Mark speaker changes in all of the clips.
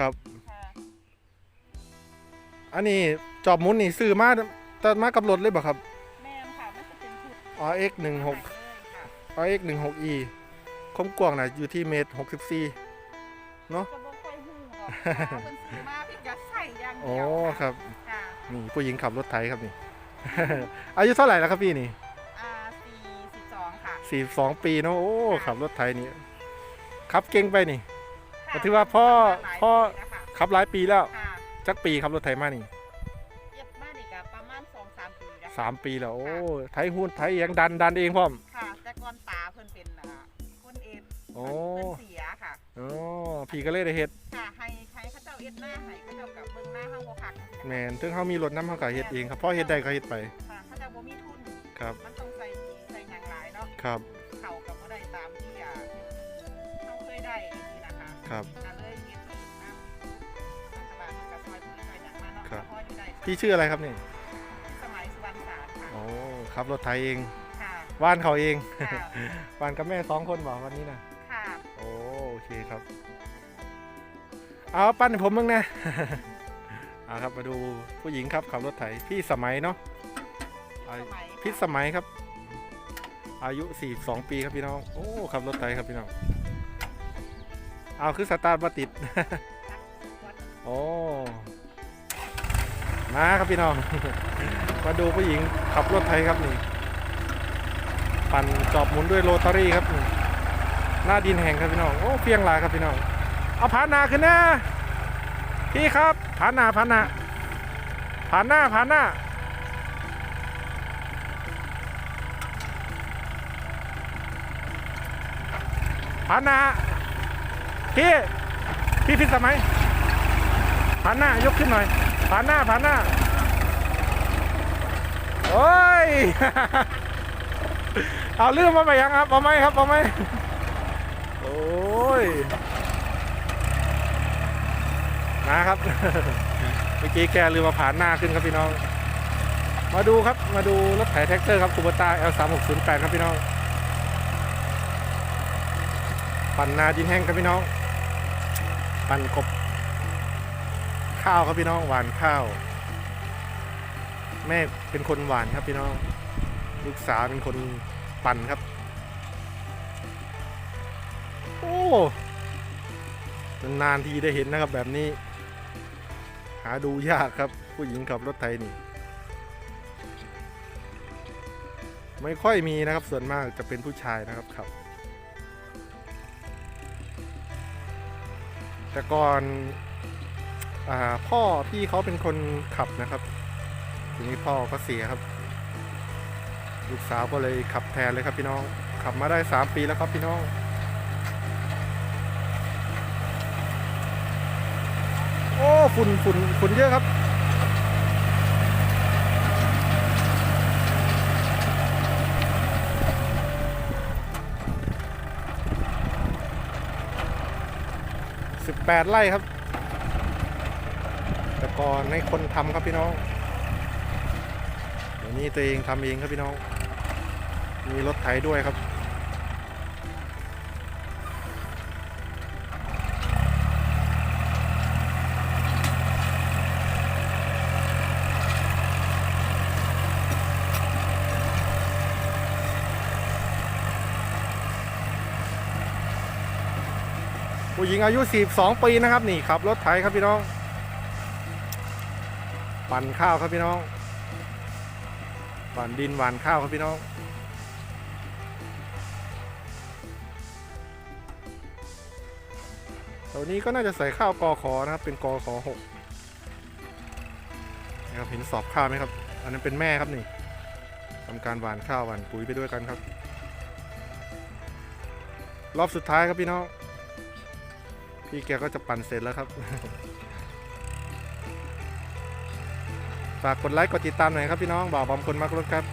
Speaker 1: ครับ
Speaker 2: ค่ะ
Speaker 1: อันนี้จอบหมุนนี่ซื้อมาตัดมากับรถเลยบ่ครับ
Speaker 2: แม่นค่ะมันจะเป็นชุด
Speaker 1: RX 16
Speaker 2: ใหม่เลยค่ะ
Speaker 1: RX 16E คมกว้างน่ะอยู่ที่เมตร64
Speaker 2: ก็บ่ค่อยฮู้หรอกค่ะเพิ่นซื้อมาเพิ่นจะใส่อย่างเดี
Speaker 1: โอ้
Speaker 2: ยว
Speaker 1: ครับ
Speaker 2: ค่ะ
Speaker 1: นี่ผู้หญิงขับรถไถครับนี่ อายุเท่าไหร่แล้วครับพี่นี่
Speaker 2: อ่า42ค่ะ
Speaker 1: 42 ปีเนาะโอ้
Speaker 2: ค่ะ
Speaker 1: ขับรถไถนี่ขับเก่งไปนี่
Speaker 2: ค่ะ
Speaker 1: ก็ถือว่าพ่อ
Speaker 2: หลาย
Speaker 1: พ่อ
Speaker 2: ปีแล้วค่ะ
Speaker 1: ขับหลายปีแล้ว
Speaker 2: ค่ะ
Speaker 1: จักปีขับรถไถมานี่
Speaker 2: เย็บมานี่ก็ประมาณ2-3ปีแล้ว
Speaker 1: สามปีแล้วโอ้ไถหุ้นไถเองดันดันเองพร้อม
Speaker 2: ค่ะแต่ก่อนตาเพิ่นเป็นอ่าคนเอ็ด
Speaker 1: โอ้
Speaker 2: เพิ่นเสียค่ะ
Speaker 1: โอ้พี่ก็เลยได้เฮ็ด
Speaker 2: ค่ะให้ให้เขาเจ้าเอ็ดหน้าให้เขาเจ้ากับเบิ่งหน้าเฮาบ่คัก
Speaker 1: แม่นถึงเขามีรถน้ำเขาก็เฮ็ดเองครับพ่อเฮ็ดได้ก็เฮ็ดไป
Speaker 2: ค่ะเขาเจ้าบ่มีทุน
Speaker 1: ครับ
Speaker 2: มันต้องใส่ใส่หยังหลายเนาะ
Speaker 1: ครับ
Speaker 2: เขากับบ่ได้ตามที่อ่าเขาเคยได้นี่นะ คะ
Speaker 1: ครับ
Speaker 2: ก็เลยเก็บเงินนำรัฐบาลก็ซอยปุ๋ยซอยหยังมาเนาะ
Speaker 1: ครับ
Speaker 2: พออยู่ได้
Speaker 1: พี่ชื่ออะไรครับนี่
Speaker 2: สมัยสุวรรณศาสตร์ค่ะ
Speaker 1: โอ้ขับรถไถเอง
Speaker 2: ค่ะ
Speaker 1: บ้านเขาเอง
Speaker 2: ค่ะ
Speaker 1: บ้านกับแม่สองคนบอกวันนี้นะ
Speaker 2: ค่ะ
Speaker 1: โอ้โอเคครับ เอาปั้นให้ผมมึงนะ เอาครับมาดูผู้หญิงครับขับรถไถพี่สมัยเนาะอา
Speaker 2: สมัย
Speaker 1: พี่สมัยครับ อายุ 42 ปีครับพี่น้อง โอ้ขับรถไถครับพี่น้อง เอาคือสตาร์ทมาติด โอ้ มาครับพี่น้อง มาดูผู้หญิงขับรถไทยครับนี่ ปั่นจอบหมุนด้วยโรตารี่ครับนี่หน้าดินแห่งครับพี่น้อง โอ้เพียงหลายครับพี่น้อง เอาผานหนาขึ้นนะพี่ครับผานหนาผานหนาผานหน้าผานหน้าผานหนา พี่พี่พิสมัยผ่านหน้ายกขึ้นหน่อยผ่านหน้าผ่านหน้าโอ้ยเอาลืมมาไปยังครับเอาไหมครับเอาไหมโอ้ยนะครับเมื่อกี้แกลืมมาผ่านหน้าขึ้นครับพี่น้อง มาดูครับมาดูรถไถแท็กเตอร์ครับคูเบต้า L3608 ครับพี่น้องปั่นนาดินแห้งครับพี่น้อง ปั่นกบ ข้าวครับพี่น้องหวานข้าว แม่เป็นคนหวานครับพี่น้อง ลูกสาวเป็นคนปั่นครับ โอ้นานทีได้เห็นนะครับแบบนี้ หาดูยากครับ ผู้หญิงขับรถไทยนี่ ไม่ค่อยมีนะครับส่วนมากจะเป็นผู้ชายนะครับขับ แต่ก่อนอพ่อพี่เขาเป็นคนขับนะครับ ทีนี้พ่อก็เสียครับ ลูกสาวก็เลยขับแทนเลยครับพี่น้อง ขับมาได้สามปีแล้วครับพี่น้องโอ้ฝุ่นฝุ่นฝุ่นเยอะครับ แปดไร่ครับ แต่ก่อนให้คนทำครับพี่น้องเดี๋ยวนี้ตัวเองทำเองครับพี่น้อง มีรถไถด้วยครับ ผู้หญิงอายุ 42 ปีนะครับนี่ขับรถไถครับพี่น้อง ปั่นข้าวครับพี่น้อง ปั่นดินหวานข้าวครับพี่น้องตัวนี้ก็น่าจะใส่ข้าวกอขอนะครับ เป็นกอขอหกนะครับเห็นสอบข้าวไหมครับ อันนั้นเป็นแม่ครับนี่ทำการหวานข้าวหวานปุ๋ยไปด้วยกันครับ รอบสุดท้ายครับพี่น้อง พี่แกก็จะปั่นเสร็จแล้วครับ ฝากกดไลค์กดติดตามหน่อยครับพี่น้องบ่าวบอมคนมากรถครับ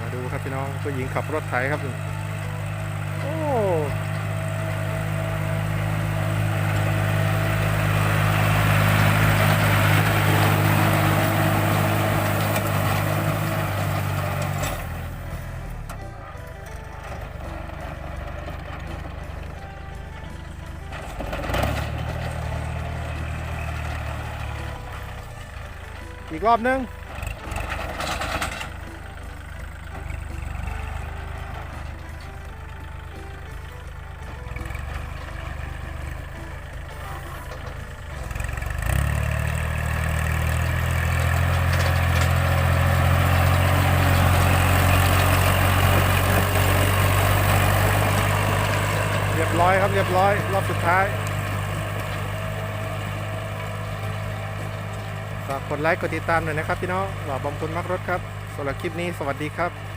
Speaker 1: มาดูครับพี่น้องผู้หญิงขับรถไถครับนี่โอ้ อีกรอบนึงเรียบร้อยครับเรียบร้อย รอบสุดท้าย ฝากกดไลค์กดติดตามหน่อยนะครับพี่น้องหล่อบอมคุณมักรถครับสำหรับคลิปนี้สวัสดีครับ